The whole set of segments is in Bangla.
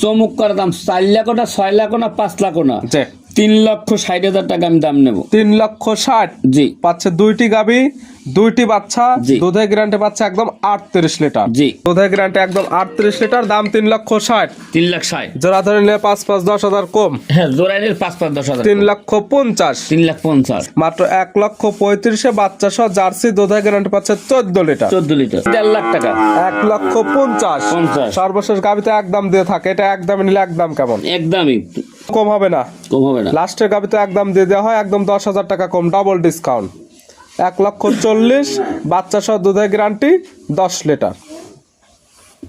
চমুক করার দাম চার লাখ না ছয় লাখ না পাঁচ লাখ না। তিন লক্ষ ষাট হাজার টাকা আমি দাম নেব। তিন লক্ষ ষাট? জি। পাচ্ছে দুইটি গাবি। দুইটি বাচ্চা। দুধের গ্যারান্টি পাচ্ছে একদম আটত্রিশ লিটার। জি। দুধের গ্যারান্টি একদম আটত্রিশ লিটার দাম তিন লক্ষ ষাট। তিন লাখ ষাট। জোড়া ধরে নিলে পাঁচ পাঁচ দশ হাজার কম। হ্যাঁ জোরাইনের পাঁচ পাঁচ দশ হাজার তিন লক্ষ পঞ্চাশ। তিন লাখ পঞ্চাশ। মাত্র এক লক্ষ পঁয়ত্রিশে বাচ্চা সহ জার্সি দুধের গ্যারান্টি পাচ্ছে চোদ্দ লিটার। চোদ্দ লিটার। দেড় লাখ টাকা। এক লক্ষ পঞ্চাশ। পঞ্চাশ। সর্বশেষ গাবিতে একদম দিয়ে থাকে। এটা একদম নিলে একদম কেমন? একদমই। কম হবে না। কম হবে না। লাস্টের গাবিতে একদম দিয়ে দেওয়া হয় একদম দশ হাজার টাকা কম ডাবল ডিসকাউন্ট এক লক্ষ চল্লিশ বাচ্চা সহ দুধের গ্যারান্টি দশ লিটার।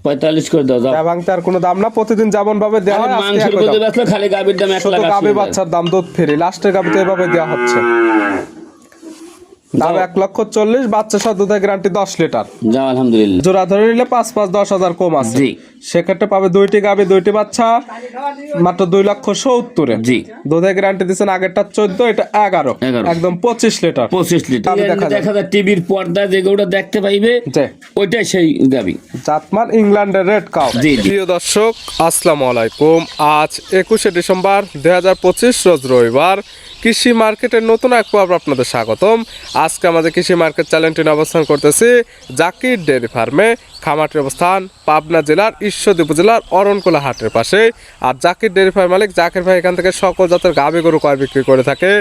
পঁয়তাল্লিশ করে দাও এবং তার কোনো দাম না প্রতিদিন যেমন ভাবে দেওয়া হয় মাংসের মধ্যে বেচলে খালি গাবির দাম এক লাখ গাবি বাচ্চার দাম দুধ ফ্রি লাস্টের গাবিতে এভাবে দেওয়া হচ্ছে। দাম এক লক্ষ চল্লিশ বাচ্চা সহ দুধের গ্যারান্টি দশ লিটার। যাও আলহামদুলিল্লাহ। জোড়া ধরে নিলে পাঁচ পাঁচ দশ হাজার কম আছে। জি। সেক্ষেত্রে পাবে দুইটি গাবি দুইটি বাচ্চা মাত্র দুই লক্ষ সত্তরে। জি। দুধের গ্যারান্টি দিচ্ছেন আগেরটা চোদ্দ এটা এগারো। একদম পঁচিশ লিটার। পঁচিশ লিটার। দেখা যায়। টিভির পর্দা যে গরুটা দেখতে পাইবে ওইটাই সেই গাবি। জাতমান ইংল্যান্ডের রেড কাউ। জি, জি। প্রিয় দর্শক আসসালামু আলাইকুম। আজ একুশে ডিসেম্বর দুই হাজার পঁচিশ রোজ রবিবার। কৃষি মার্কেটের নতুন এক পর্ব আপনাদের স্বাগতম। আজকে আমাদের কৃষি মার্কেট চ্যানেলটি অবস্থান করতেছি জাকির ডেয়ারি ফার্মে। খামারটির অবস্থান পাবনা জেলার ঈশ্বরদী উপজেলার অরণকোলা হাটের পাশে। আর জাকির ডেয়ারি ফার্ম মালিক জাকির ভাই এখান থেকে সকল জাতের গাভী গরু কয় বিক্রি করে থাকে।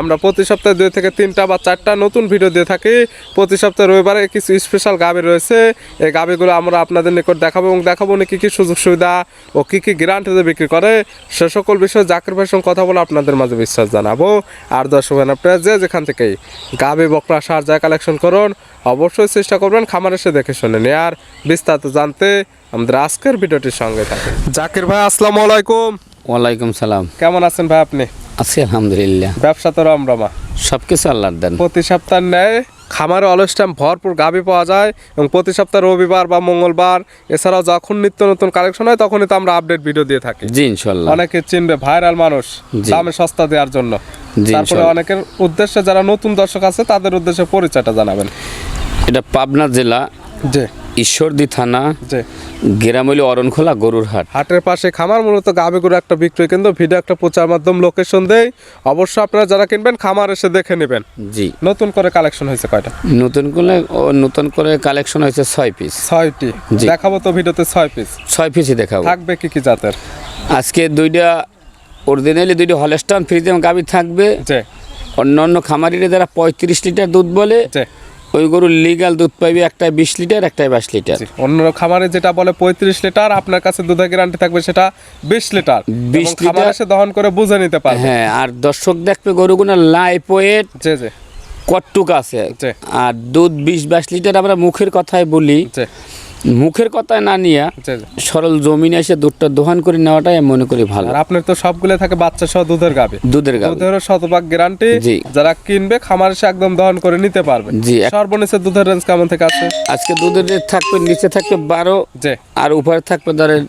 আমরা প্রতি সপ্তাহে দুই থেকে তিনটা বা চারটা নতুন ভিডিও দিয়ে থাকি। প্রতি সপ্তাহে রবিবারে কিছু স্পেশাল গাভী রয়েছে। এই গাভীগুলো আমরা আপনাদের নিকট দেখাবো এবং দেখাবো উনি কী কী সুযোগ সুবিধা ও কী কী গ্যারান্টিতে বিক্রি করে। সে সকল বিষয়ে জাকির ভাইয়ের সঙ্গে কথা বলে আপনাদের মাঝে বিশ্বাস জানাব। আর দর্শক আপনারা যে যেখান থেকেই গাভী, বকরা, সার যা কালেকশন করুন অবশ্যই চেষ্টা করবেন খামার এসে দেখে শুনে নিয়ে। আর বিস্তারিত জানতে আমাদের আজকের ভিডিওটির সঙ্গে থাকুন। জাকির ভাই আসসালামু আলাইকুম। ওয়ালাইকুম সালাম। কেমন আছেন ভাই আপনি? আছি আলহামদুলিল্লাহ। ব্যবসা তো রমরমা সব কিছু আল্লাহর দেন। প্রতি সপ্তাহ নেয় খামারে অলস টাইম ভরপুর গাভী পাওয়া যায় এবং প্রতি সপ্তাহ রবিবার বা মঙ্গলবার। এছাড়াও যখন নিত্য নতুন কালেকশন হয় তখনই তো আমরা আপডেট ভিডিও দিয়ে থাকি। জি ইনশাল্লাহ অনেকে চিনবে ভাইরাল মানুষ দামে সস্তা দেওয়ার জন্য। তারপরে অনেকের উদ্দেশ্যে যারা নতুন দর্শক আছে তাদের উদ্দেশ্যে পরিচয়টা জানাবেন। এটা পাবনা জেলা জি। ঈশ্বরদী থানা গেরামলি অরণখোলা গরুর হাট। হাটের পাশে খামার মূলত গাভী গরু একটা বিক্রয় কেন্দ্র। ভিডিও একটা প্রচার মাধ্যম লোকেশন দেয় অবশ্য আপনারা যারা কিনবেন খামার এসে দেখে নেবেন। জি। নতুন করে কালেকশন হয়েছে কয়টা? নতুন করে নতুন করে কালেকশন হয়েছে ছয় পিস ছয়টি। দেখাবো তো ভিডিওতে ছয় পিস ছয় পিসই দেখাবো। থাকবে কি কি জাতের? আজকে দুইটা অরিজিনালি দুইটা হলস্টান ফ্রিজে গাবি থাকবে। অন্য অন্য খামারিরা যারা পঁয়ত্রিশ লিটার দুধ বলে ওই গরুর লিগাল দুধ পাইবে একটাই বিশ লিটার একটাই বাইশ লিটার। অন্য খামারে যেটা বলে পঁয়ত্রিশ লিটার আপনার কাছে দুধের গ্যারান্টি থাকবে সেটা বিশ লিটার। বিশ লিটার। এসে দহন করে বুঝে নিতে পারে হ্যাঁ আর দর্শক দেখবে গরুগুলো লাইফ ওয়েট জি জি। কটটুক আছে। আর দুধ বিশ বাইশ লিটার আমরা মুখের কথায় বলি। মুখের কথায় না নিয়ে জি জি সরল জমিনে এসে দুধটা দোহান করে নেওয়াটাই আমি মনে করি ভালো। আর আপনার তো সবগুলো থাকে বাচ্চা সহ দুধের গাবে দুধের গাবে দুধেরও শতভাগ গ্যারান্টি জি। যারা কিনবে খামার এসে একদম দহন করে নিতে পারবে। জি, সর্বনিচে দুধের রেঞ্জ কেমন থেকে আছে? আজকে দুধের রেট থাকবে নিচে থাকবে বারো যে আর উপরে থাকবে ধরেন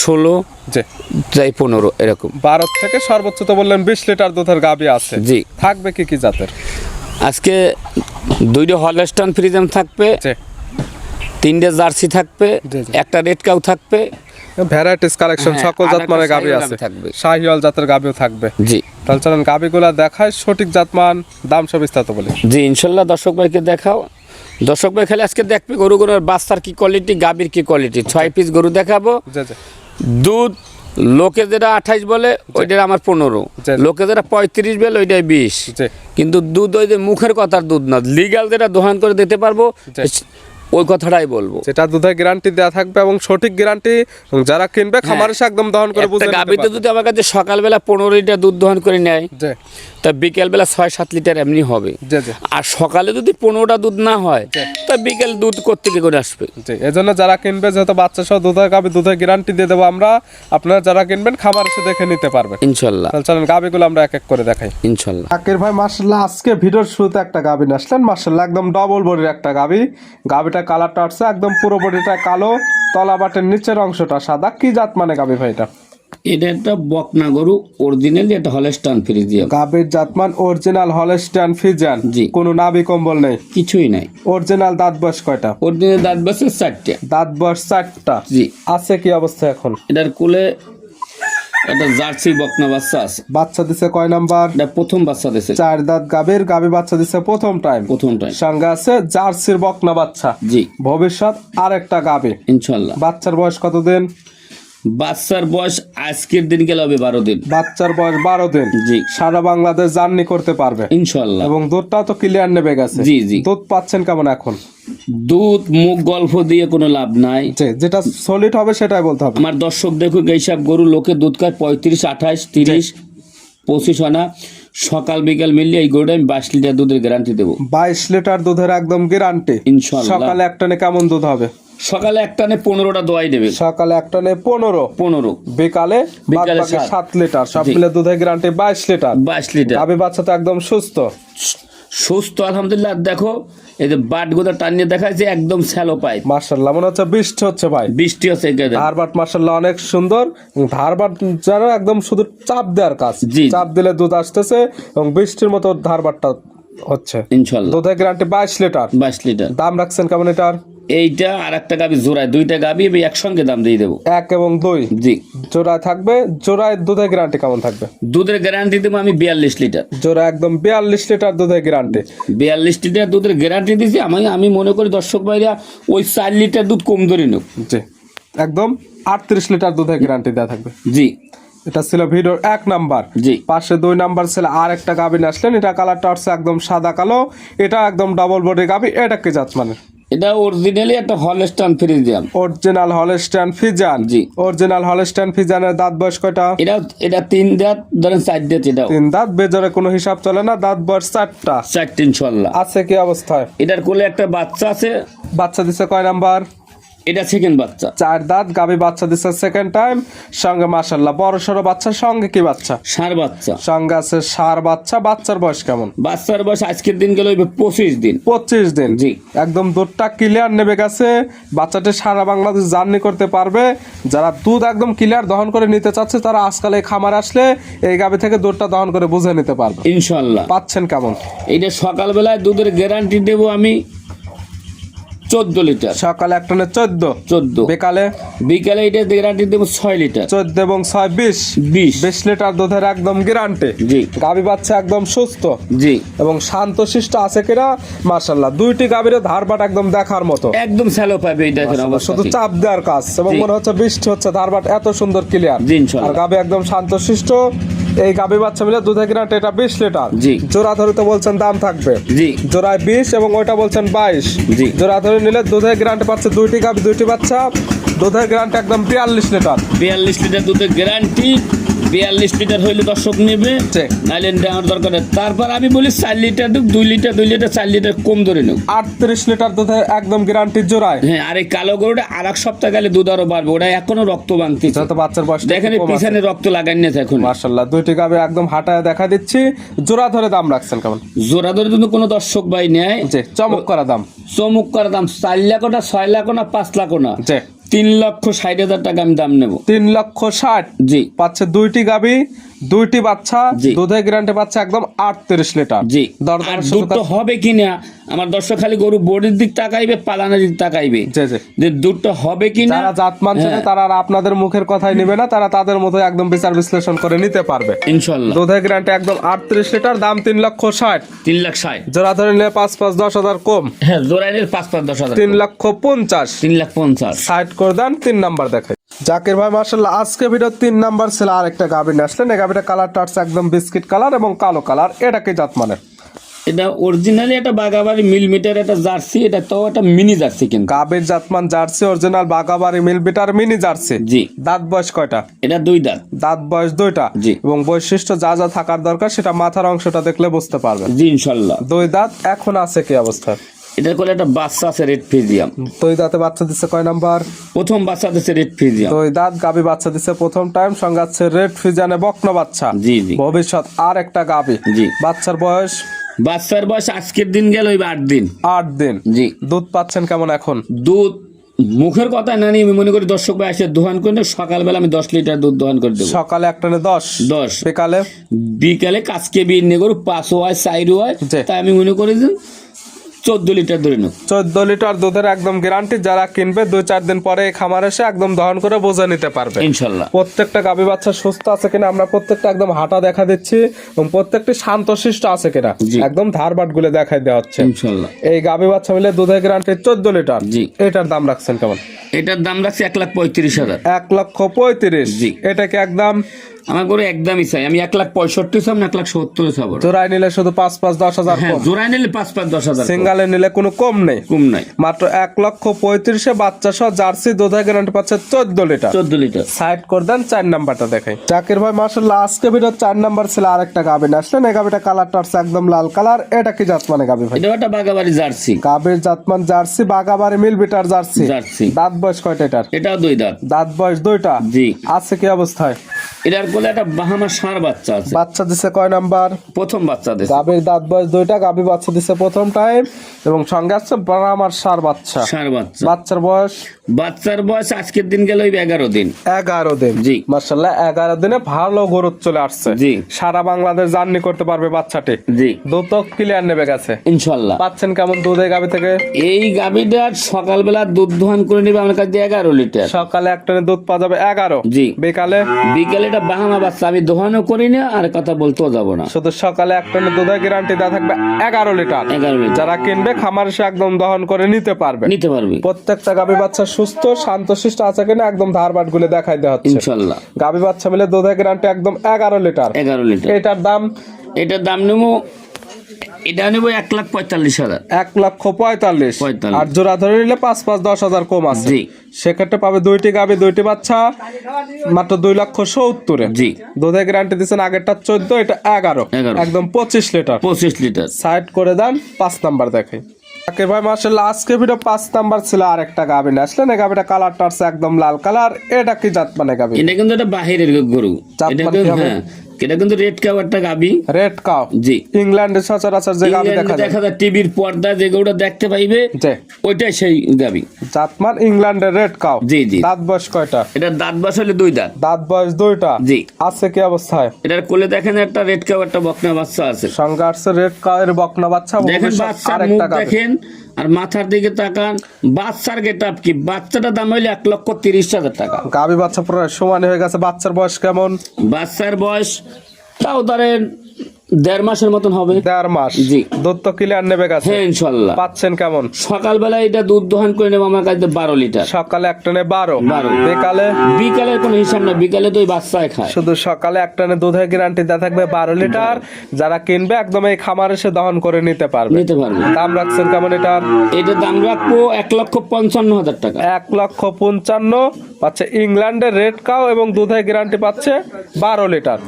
ষোলো যাই পনেরো এরকম। বারো থেকে সর্বোচ্চ তো বললেন বিশ লিটার দুধের গাবি আছে। জি। থাকবে কি কি জাতের? আজকে দুইটা হলস্টন ফ্রিজাম থাকবে তিনটে জার্সি থাকবে। একটা রেড কাউ থাকবে। ভ্যারাইটিস কালেকশন সকল আর জাত একটা মানে গাবি আছে। থাকবে। শাহিওয়াল জাতের গাবিও থাকবে। জি। তাহলে চলেন গাবিগুলা দেখায় সঠিক জাতমান দাম সব বিস্তারিত বলি। জি ইনশাল্লাহ দর্শক ভাইকে দেখাও। দর্শক ভাই খালি আজকে দেখবে গরুগুলোর বাচ্চার কি কোয়ালিটি গাবির কি কোয়ালিটি ছয় পিস গরু দেখাবো। দুধ লোকে যেটা আঠাইশ বলে ওইটা আমার পনেরো। লোকে যেটা পঁয়ত্রিশ বলে ওইটাই বিশ। কিন্তু দুধ ওই যে মুখের কথার দুধ না লিগাল যেটা দোহান করে দিতে পারব। ওই কথাটাই বলব। যেটা দুধের গ্যারান্টি দেওয়া থাকবে এবং সঠিক গ্যারান্টি যারা কিনবে খামার এসে একদম দহন করে বুঝে একটা নিতে গাবিতে যদি আমার কাছে সকালবেলা পনেরো লিটার দুধ দহন করে নেয় তা বিকেলবেলা ছয় সাত লিটার এমনি হবে। আর সকালে যদি পনেরোটা দুধ না হয় তা বিকেল দুধ কোথেকে করে আসবে? জি এজন্য যারা কিনবে যেহেতু বাচ্চা সহ দুধের গাবি দুধের গ্যারান্টি দিয়ে দেবো আমরা আপনারা যারা কিনবেন খামার এসে দেখে নিতে পারবেন। ইনশাল্লাহ। তাহলে চলেন গাবিগুলো আমরা এক এক করে দেখাই। ইনশাল্লাহ। আকির ভাই মার্শাল্লাহ আজকে ভিডিওর শুরুতে একটা গাবি আসলেন। মার্শাল্লাহ একদম ডবল বডির একটা গাবি গাবিটা কালারটা আসছে একদম পুরো বডিটা কালো তলা বাটের নিচের অংশটা সাদা। কি জাত মানে গাবি ভাই এটা? এটা একটা বকনা গরু অরিজিনালি একটা হলেস্টান ফ্রিজিয়াম গাভীর জাতমান অরিজিনাল হলস্টাইন ফিজান জি। কোনো নাভি কম্বল নেই? কিছুই নাই। অরিজিনাল দাঁত বয়স কয়টা? অরিজিনাল দাঁত বসে চারটে। দাঁত বয়স চারটা। জি। আছে কি অবস্থা এখন? এটার কোলে জার্সি বকনা বাচ্চা আছে। বাচ্চা দিছে কয় নাম্বার? এটা প্রথম বাচ্চা দিয়েছে চার দাঁত গাভীর গাভী বাচ্চা দিছে প্রথম টাইম প্রথম টাইম সঙ্গে আছে জার্সির বকনা বাচ্চা। জি। ভবিষ্যৎ আর একটা গাভী। ইনশাল্লাহ বাচ্চার বয়স কতদিন? বাচ্চার বয়স আজকের দিন গেলে হবে বারো দিন। বাচ্চার বয়স বারো দিন। জি। সারা বাংলাদেশ জার্নি করতে পারবে। ইনশাল্লাহ এবং দুধটাও তো ক্লিয়ার নেবে গেছে। জি, জি। দুধ পাচ্ছেন কেমন এখন? দুধ মুখ গল্প দিয়ে কোনো লাভ নাই। যেটা সলিড হবে সেটাই বলতে হবে। আমার দর্শক দেখুক এইসব গরু লোকে দুধ খায় পঁয়ত্রিশ আঠাশ তিরিশ পঁচিশ আনা। সকাল বিকাল মিলিয়ে এই গরুটা আমি বাইশ লিটার দুধের গ্যারান্টি দেবো। বাইশ লিটার দুধের একদম গ্যারান্টি সকালে এক টনে কেমন দুধ হবে? সকালে একটা নে পনেরোটা দোয়াই দেবে। সকালে এক টনে পনেরো। পনেরো। বিকালে বিকালে সাত। লিটার। সব মিলে দুধের গ্যারান্টি বাইশ লিটার। বাইশ লিটার। গাভী বাচ্চা তো একদম সুস্থ। সুস্থ আলহামদুলিল্লাহ। দেখো এই যে বাট গোদা টানিয়ে দেখাচ্ছে একদম শ্যালো পাই মার্শাল্লাহ মনে হচ্ছে বৃষ্টি হচ্ছে ভাই। বৃষ্টি হচ্ছে এখানে ধারবাট মার্শাল্লাহ অনেক সুন্দর। ধার বাট যেন একদম শুধু চাপ দেওয়ার কাজ। জি। চাপ দিলে দুধ আসতেছে এবং বৃষ্টির মতো ধার বাটটা হচ্ছে। ইনশাল্লাহ দুধের গ্যারান্টি বাইশ লিটার। বাইশ লিটার। দাম রাখছেন কেমন এটার? এইটা আর একটা গাবি জোড়ায় দুইটা গাবি আমি একসঙ্গে দাম দিয়ে দেবো। এক এবং দুই? জি। জোড়ায় থাকবে জোড়ায় দুধের গ্যারান্টি কেমন থাকবে? দুধের গ্যারান্টি দেবো আমি বিয়াল্লিশ লিটার। জোড়া একদম বিয়াল্লিশ লিটার দুধের গ্যারান্টি বিয়াল্লিশ লিটার দুধের গ্যারান্টি দিয়েছি আমি আমি মনে করি দর্শক ভাইরা ওই চার লিটার দুধ কম ধরে নেব জি। একদম আটত্রিশ লিটার দুধের গ্যারান্টি দেওয়া থাকবে। জি। এটা ছিল ভিডিওর এক নাম্বার। জি। পাশে দুই নাম্বার ছিল আর একটা গাভি আসলেন এটা কালারটা হচ্ছে একদম সাদা কালো এটা একদম ডাবল বডি গাভি এটা কি জাত মানে এটা অরিজিনালি একটা Holstein Friesian original Holstein Friesian জি। অরিজিনাল হলস্টান ফিজানের দাঁত বয়স কয়টা? এটা এটা তিন দাঁত ধরেন চার দাঁত এটা তিন দাঁত বেজরে কোনো হিসাব চলে না দাঁত বয়স চারটা। চারটে ইনশাল্লাহ। আছে কি অবস্থায়? এটার কোলে একটা বাচ্চা আছে। বাচ্চা দিছে কয় নাম্বার? এটা সেকেন্ড বাচ্চা। চার দাঁত গাবি বাচ্চা দিছে সেকেন্ড টাইম সঙ্গে মাসাল্লাহ বড় সড়ো বাচ্চা সঙ্গে কি বাচ্চা? সার বাচ্চা। সঙ্গে আছে সার বাচ্চা বাচ্চার বয়স কেমন? বাচ্চার বয়স আজকের দিন গেলে পঁচিশ দিন। পঁচিশ দিন। জি। একদম দুধটা ক্লিয়ার নেবে গেছে। বাচ্চাটা সারা বাংলাদেশ জার্নি করতে পারবে। যারা দুধ একদম ক্লিয়ার দহন করে নিতে চাচ্ছে তারা আজকাল এই খামার আসলে এই গাবি থেকে দুধটা দহন করে বুঝে নিতে পারবে। ইনশাল্লাহ পাচ্ছেন কেমন? এইটা সকালবেলায় দুধের গ্যারান্টি দেবো আমি। চোদ্দ লিটার। সকালে এক টনে চোদ্দ। চোদ্দ। বিকালে? বিকালে এটা গ্যারান্টি দেবো ছয় লিটার। চোদ্দ এবং ছয় বিশ। বিশ। বিশ লিটার দুধের একদম গ্যারান্টি জি। গাবি বাচ্চা একদম সুস্থ। জি। এবং শান্তশিষ্ট আছে কিনা? মার্শাল্লাহ দুইটি গাভীর ধারবাট একদম দেখার মতো। একদম স্যালো পাবে এই দেখেন শুধু চাপ দেওয়ার কাজ। এবং মনে হচ্ছে বৃষ্টি হচ্ছে ধারবাট এত সুন্দর ক্লিয়ার আর গাভী একদম শান্তশিষ্ট এই গাভী বাচ্চা মিলে দুধে কিনা এটা বিশ লিটার। জি। জোড়া ধরে তো বলছেন দাম থাকবে। জি। জোড়ায় বিশ এবং ওইটা বলছেন বাইশ। জি। জোড়া ধরে নিলে দুধে গ্রান্ট পাচ্ছে দুইটি গাভী দুইটি বাচ্চা। দুধের গ্রান্ট একদম বিয়াল্লিশ লিটার। বিয়াল্লিশ লিটার দুধের গ্যারান্টি বিয়াল্লিশ লিটার হইলে দর্শক নেবে। নাইলে নেওয়ার দরকার তারপর আমি বলি চার লিটার দুধ দুই লিটার দুই লিটার চার লিটার কম ধরে নেব আটত্রিশ লিটার দুধের একদম গ্যারান্টি জোড়ায়। হ্যাঁ আর এই কালো গরুটা আর এক সপ্তাহ গেলে দুধ আরও বাড়বে। ওটা এখনও রক্ত ভাঙতেছে যত বাচ্চার বয়স দেখেন পিছনে রক্ত লাগাই না এখন। মার্শাল্লাহ দুইটি গাভী একদম হাঁটায় দেখা দিচ্ছি। জোড়া ধরে দাম রাখছেন কেমন? জোড়া ধরে যদি কোনো দর্শক ভাই নেয়। চমক করা দাম। চমুক করার দাম। চার লাখ না ছয় লাখ না পাঁচ লাখ না। তিন লক্ষ ষাট হাজার টাকা আমি দাম নেব। তিন লক্ষ ষাট? জি। পাচ্ছে দুইটি গাবি দুইটি বাচ্চা। দুধের গ্যারান্টি পাচ্ছে একদম আটত্রিশ লিটার। জি। দুধটা হবে কিনা আমার দর্শক খালি গরু বডির দিক তাকাইবে পালানোর দিক তাকাইবে। যে দুধটা হবে কিনা যারা জাত মানছে হ্যাঁ। তারা আর আপনাদের মুখের কথাই নেবে না তারা তাদের মতো একদম বিচার বিশ্লেষণ করে নিতে পারবে। ইনশাল্লাহ। দুধের গ্যারান্টি একদম আটত্রিশ লিটার দাম তিন লক্ষ ষাট। তিন লাখ ষাট। জোড়া ধরে নিলে পাঁচ পাঁচ দশ হাজার কম। হ্যাঁ জোরাইনের পাঁচ পাঁচ দশ হাজার তিন লক্ষ পঞ্চাশ। তিন লাখ পঞ্চাশ। সাইড করে দেন তিন নাম্বার দেখাই। জাকির ভাই মার্শাল্লাহ আজকে ভিডিও তিন নাম্বার ছিল আর একটা গাভি নিয়ে আসলেন। এই গাভিটা কালারটা হচ্ছে একদম বিস্কিট কালার এবং কালো কালার এটা কি জাত মানে এটা অরিজিনালি বাগাবাড়ি মিলিমিটার জার্সি এটা তো একটা মিনি জার্সি কিন্তু। গাভীর জাতমান জার্সি অরিজিনাল বাগাবাড়ি মিনি জার্সি। জি। দাঁত বয়স কয়টা? এটা দুই দাঁত। দাঁত বয়স দুইটা। জি। এবং বৈশিষ্ট্য যা যা থাকার দরকার সেটা মাথার অংশটা দেখলে বুঝতে পারবেন। জি ইনশাল্লাহ দুই দাঁত এখন আছে কি অবস্থা? এটার কোলে একটা বাচ্চা আছে রেড ফিজিয়াম। দুই দাঁতে বাচ্চা দিচ্ছে কয় নাম্বার? প্রথম বাচ্চা দিচ্ছে রেড ফিজিয়াম। দুই দাঁত গাভী বাচ্চা দিচ্ছে প্রথম টাইম সঙ্গে আছে রেড ফিজানে বকনা বাচ্চা। জি জি। ভবিষ্যৎ আর একটা গাভী জি। বাচ্চার বয়স? বাচ্চার বয়স আজকের দিন গেল ওই আট দিন। আট দিন। জি। দুধ পাচ্ছেন কেমন এখন? দুধ মুখের কথা না নিয়ে আমি মনে করি দর্শক ভাই এসে দোহান করে নেব। সকালবেলা আমি দশ লিটার দুধ দোহান করে দেবো। সকালে এক টানে দশ? দশ। বিকালে? বিকালে কাজকে বিয়ে করু পাঁচও হয় চাইরও হয়। তাই আমি মনে করি যে চোদ্দ লিটার ধরে নেব চোদ্দ লিটার দুধের একদম গ্যারান্টি যারা কিনবে দুই চার দিন পরে এই খামার এসে একদম দহন করে বোঝা নিতে পারবে। ইনশাল্লাহ। প্রত্যেকটা গাভী বাচ্চা সুস্থ আছে কিনা আমরা প্রত্যেকটা একদম হাঁটা দেখা দিচ্ছি এবং প্রত্যেকটি শান্তশিষ্ট আছে কিনা। একদম ধারবাটগুলো দেখাই দেওয়া হচ্ছে। ইনশাল্লাহ। এই গাভী বাচ্চা মিলে দুধের গ্যারান্টি চোদ্দ লিটার। জি। এটার দাম রাখছেন কেমন? এটার দাম রাখছি এক লাখ পঁয়ত্রিশ হাজার। এক লক্ষ পঁয়ত্রিশ। জি। এটা কি একদম আমার করে একদমই চাই। আমি এক লাখ পঁয়ষট্টি চাব না এক লাখ সত্তর চাবো জোড়ায় নিলে শুধু পাঁচ পাঁচ দশ হাজার হ্যাঁ জোড়ায় নিলে পাঁচ পাঁচ দশ হাজার সিঙ্গালে নিলে কোনো কম নেই। কম নাই। মাত্র এক লক্ষ পঁয়ত্রিশে বাচ্চা সহ জার্সি দুধের গ্যারান্টি পাচ্ছে চোদ্দ লিটার। চোদ্দ লিটার। সাইড করে দেন চার নাম্বারটা দেখাই জাকির ভাই মার্শাল্লাহ আজকে ভিডিও চার নাম্বার ছিল আরেকটা গাবি না আসলেন। এই গাবিটা কালারটা আসছে একদম লাল কালার এটা কি জাত মানে গাবি ভাই? এটা একটা বাগাবাড়ি জার্সি। গাবির জাতমান জার্সি বাগাবাড়ি মিল বিটার জার্সি। জার্সি। দাঁত বয়স কয়টা এটার? এটাও দুই দাঁত। দাঁত বয়স দুইটা? জি। আছে কি অবস্থায়? এটার কোলে একটা বাহামা ষাঁড় বাচ্চা আছে। বাচ্চা দিছে কয় নাম্বার? প্রথম বাচ্চা দিছে। গাবির দাঁত বয়স দুইটা গাবি বাচ্চা দিছে প্রথম টাইম এবং সঙ্গে আছে বাহামার সার বাচ্চা। ষাঁড় বাচ্চা। বাচ্চার বয়স বাচ্চার বয়স আজকের দিন গেল এগারো দিন। এগারো দিন। জি। মার্শাল্লাহ এগারো দিনে ভালো গরুত চলে আসছে। জি। সারা বাংলাদেশ জার্নি করতে পারবে বাচ্চাটি। জি। দুধ ক্লিয়ার নেবে গেছে। ইনশাল্লাহ পাচ্ছেন কেমন দুধ এই গাবি থেকে? এই গাভীটার সকালবেলা দুধ দোহান করে নেবে আমার কাছে এগারো লিটার। সকালে এক টনে দুধ পাওয়া যাবে এগারো। জি। বিকালে? বিকেলে এটা বাহানা বাচ্চা আমি দোহানও করি না আর কথা বলতেও যাব না। শুধু সকালে এক টনে দুধের গ্যারান্টি দেওয়া থাকবে এগারো লিটার। এগারো লিটার। যারা কিনবে খামার এসে একদম দহন করে নিতে পারবে। নিতে পারবে। প্রত্যেকটা গাবি বাচ্চা সুস্থ শান্ত শান্তশিষ্ট আছে কিনা একদম ধারবাটগুলো দেখাই দেওয়া হচ্ছে। ইনশাল্লাহ। গাবি বাচ্চা মিলে দুধের গ্যারান্টি একদম এগারো লিটার। এগারো লিটার। এটার দাম? এটার দাম নেব এটা নেব এক লাখ পঁয়তাল্লিশ হাজার। এক লক্ষ পঁয়তাল্লিশ। পঁয়তাল্লিশ। আর জোড়া ধরে নিলে পাঁচ পাঁচ দশ হাজার কম আছে। জি। সেক্ষেত্রে পাবে দুইটি গাবি দুইটি বাচ্চা মাত্র দুই লক্ষ সত্তরে। জি। দুধের গ্যারান্টি দিচ্ছেন আগেরটা চোদ্দ এটা এগারো। এগারো। একদম পঁচিশ লিটার। পঁচিশ লিটার। সাইড করে দেন পাঁচ নাম্বার দেখাই। আকে ভাই মার্শাল্লাহ আজকে ভিডিও পাঁচ নাম্বার ছিল আর একটা গাভিন আসলে না গাবিটা কালারটা আছে একদম লাল কালার এটা কি জাত মানে গাবি? এটা কিন্তু এটা বাহিরের গরু। এটা মারতে হ্যাঁ এটা কিন্তু রেড কাউ একটা গাবি। রেড কাউ জি। ইংল্যান্ডের সচরাচর যে গাবি দেখা যায় দেখা যায় টিভির পর্দা যে গরুটা দেখতে পাইবে ওইটাই সেই গাবি। জাতমান ইংল্যান্ডের রেড কাউ জি, জি। দাঁত বয়স কয়টা? এটা দাঁত বাস হলে দুই দাঁত। দাঁত বয়স দুইটা? জি। আছে কি অবস্থায়? এটার কোলে দেখেন একটা রেড কাউ একটা বকনা বাচ্চা আছে। সঙ্গে আসছে রেড কাউয়ের বকনা বাচ্চা দেখেন মুখ দেখেন আর মাথার দিকে তাকান বাচ্চার গেট কি? বাচ্চাটা দাম হইলে এক লক্ষ তিরিশ হাজার টাকা। গাবি বাচ্চা পুরো সমান হয়ে গেছে বাচ্চার বয়স কেমন? বাচ্চার বয়স তাও ধরেন দেড় মাসের মতন হবে। দেড় মাস? জি। দুধ তো ক্লিয়ার নেবে গেছে হ্যাঁ ইনশাল্লাহ। পাচ্ছেন কেমন? সকালবেলা এটা দুধ দোহান করে নেব আমার কাছে বারো লিটার। সকালে এক টনে বারো। বারো। বিকালে? বিকালের কোনো হিসাব না বিকালে তো ওই বাচ্চায় খায়। শুধু সকালে এক টনে দুধের গ্যারান্টি দেওয়া থাকবে বারো লিটার। যারা কিনবে একদম এই খামার এসে দহন করে নিতে পারবে। নিতে পারবে। দাম রাখছেন কেমন এটার এটার দাম রাখব এক লক্ষ পঞ্চান্ন হাজার টাকা। এক লক্ষ পঞ্চান্ন পাচ্ছে ইংল্যান্ডের রেড কাউ এবং দুধের গ্যারান্টি পাচ্ছে বারো লিটার।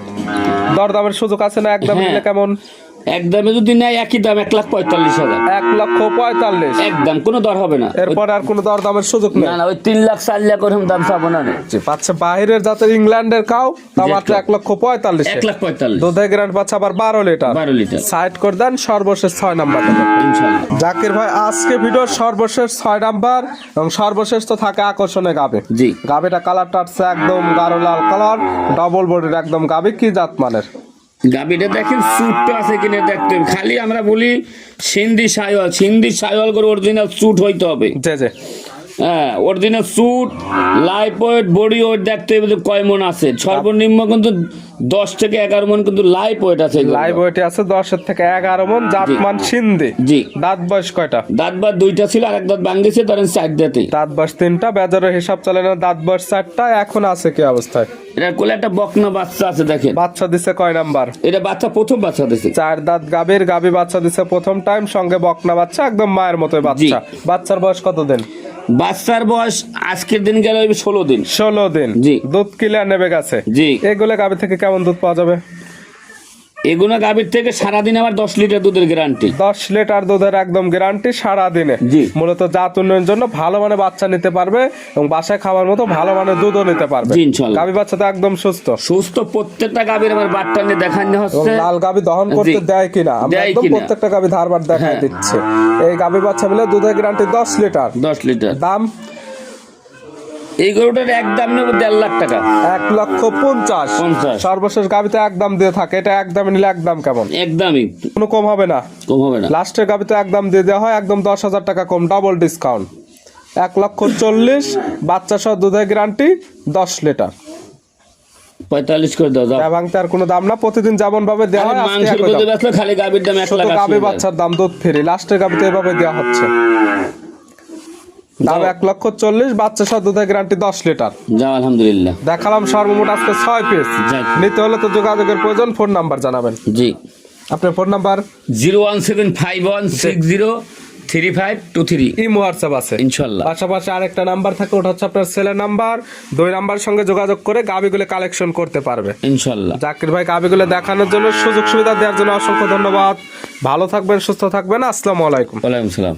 দরদামের সুযোগ আছে না? একদম হ্যাঁ। কেমন? একদমে যদি নেয় একই দাম এক লাখ পঁয়তাল্লিশ হাজার। এক লক্ষ পঁয়তাল্লিশ। একদম কোনো দর হবে না। এরপর আর কোনো দরদামের সুযোগ নেই। না ওই তিন লাখ চার লাখ ওরকম দাম চাবো না পাচ্ছে বাহিরের জাতের ইংল্যান্ডের কাউ তা মাত্র এক লক্ষ পঁয়তাল্লিশ। এক লাখ পঁয়তাল্লিশ। গ্যারান্টি পাচ্ছে আবার বারো লিটার। বারো লিটার। সাইড করে দেন সর্বশেষ ছয় নাম্বার। জাকির ভাই আজকে ভিডিওর সর্বশেষ ছয় নাম্বার এবং সর্বশেষ তো থাকে আকর্ষণে গাবে জি। গাবিটা কালারটা একদম গাঢ় লাল কালার ডবল বডির একদম গাবে কি জাত মানের? গাবিটা দেখেন স্যুটটা আছে কিনা দেখতে হবে। খালি আমরা বলি সিন্ধি সাইওয়াল সিন্ধি সাইওয়াল করে অরিজিনাল স্যুট হইতে হবে। হ্যাঁ original suit life weight body weight দেখতে হবে কয়মন কয় মন আছে। সর্বনিম্ন কিন্তু দশ থেকে এগারো মন কিন্তু লাইফ ওয়েট আছে। লাইভ ওয়েটে আছে দশের থেকে এগারো মন জাতমান সিন্ধি। জি। দাঁত বয়স কয়টা? দাঁত বা দুইটা ছিল আর এক দাঁত ধরেন সাইড দাঁতে। দাঁত তিনটা বেজারের হিসাব চলে না দাঁত চারটা এখন আছে কি অবস্থায়? এটা কোলে একটা বকনা বাচ্চা আছে দেখেন। বাচ্চা দিছে কয় নাম্বার? এটা বাচ্চা প্রথম বাচ্চা দিছে। চার দাঁত গাবির গাবি বাচ্চা দিছে প্রথম টাইম সঙ্গে বকনা বাচ্চা একদম মায়ের মতোই বাচ্চা। বাচ্চার বয়স কত দিন বাচ্চার বয়স আজকের দিন গেল ষোলো দিন। ষোলো দিন। জি। দুধ ক্লিয়ার নেবে গেছে? জি। এগুলো গাবি থেকে কেমন দুধ পাওয়া যাবে? এগুলো গাভীর থেকে সারাদিন আবার দশ লিটার দুধের গ্যারান্টি দশ লিটার দুধের একদম গ্যারান্টি সারা দিনে জি। মূলত জাত উন্নয়নের জন্য ভালো মানে বাচ্চা নিতে পারবে এবং বাসায় খাওয়ার মতো ভালো মানে দুধও নিতে পারবে। গাবি বাচ্চা তো একদম সুস্থ। সুস্থ প্রত্যেকটা গাভীর আমার বাচ্চা নিয়ে দেখানো হচ্ছে লাল গাবি দহন করতে দেয় কিনা? আমরা একদম প্রত্যেকটা গাবি ধারবার দেখাই হ্যাঁ। দিচ্ছে। এই গাবি বাচ্চা মিলে দুধের গ্যারান্টি দশ লিটার। দশ লিটার। দাম এই গরুটার একদম নেব দেড় লাখ টাকা। এক লক্ষ পঞ্চাশ। পঞ্চাশ। সর্বশেষ গাবিতে একদম দিয়ে থাকে। এটা একদম নিলে একদম কেমন? একদমই কোনো কম হবে না। কম হবে না। লাস্টের গাবিতে একদম দিয়ে দেওয়া হয় একদম দশ হাজার টাকা কম ডাবল ডিসকাউন্ট এক লক্ষ চল্লিশ বাচ্চা সহ দুধের গ্যারান্টি দশ লিটার। পঁয়তাল্লিশ করে দাও এবং তার কোনো দাম না। প্রতিদিন যেমন ভাবে দেওয়া হয় খালি গাভীর দাম এক লাখ গাবি বাচ্চার দাম দুধ ফ্রি। লাস্টের গাবিতে এভাবে দেওয়া হচ্ছে। দাম এক লক্ষ চল্লিশ বাচ্চা সহ দুধের গ্যারান্টি দশ লিটার। যাও আলহামদুলিল্লাহ। দেখালাম সর্বমোট আজকে ছয় পিস নিতে হলে তো যোগাযোগের প্রয়োজন ফোন নাম্বার জানাবেন। জি। আপনার phone number zero one seven five one six zero three five two three. Imo WhatsApp আছে। ইনশাল্লাহ। পাশাপাশি আরেকটা নাম্বার থাকে ওটা হচ্ছে আপনার ছেলের নাম্বার দুই নাম্বার সঙ্গে যোগাযোগ করে গাবিগুলো কালেকশন করতে পারবে। ইনশাল্লাহ। জাকির ভাই গাবিগুলো দেখানোর জন্য সুযোগ সুবিধা দেওয়ার জন্য অসংখ্য ধন্যবাদ। ভালো থাকবেন সুস্থ থাকবেন। আসসালামু আলাইকুম। ওয়ালাইকুম সালাম।